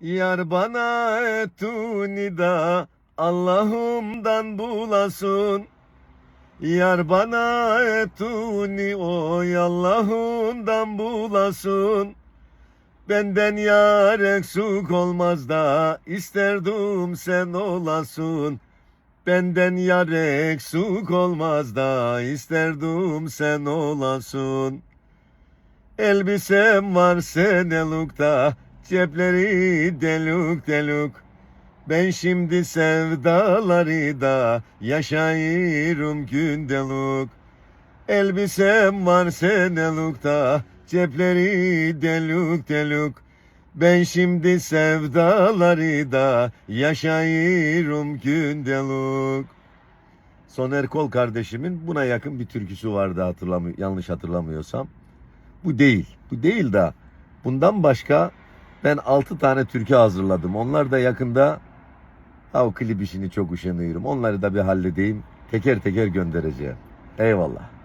Yar bana etuni da Allah'ımdan bulasın. Yar bana etuni oy Allah'ımdan bulasın. Benden yar eksik olmaz da isterdim sen olasın. Benden yar eksik olmaz da isterdim sen olasın. Elbisem var senelukta, cepleri deluk deluk. Ben şimdi sevdaları da yaşayırım gündeluk. Elbisem var senelukta, cepleri deluk deluk. Ben şimdi sevdaları da yaşayırım gündeluk. Soner Kol kardeşimin buna yakın bir türküsü vardı hatırlamıyor, yanlış hatırlamıyorsam. Bu değil. Bu değil de bundan başka ben 6 tane türkü hazırladım. Onlar da yakında ha, o klip işini çok üşeniyorum. Onları da bir halledeyim. Teker teker göndereceğim. Eyvallah.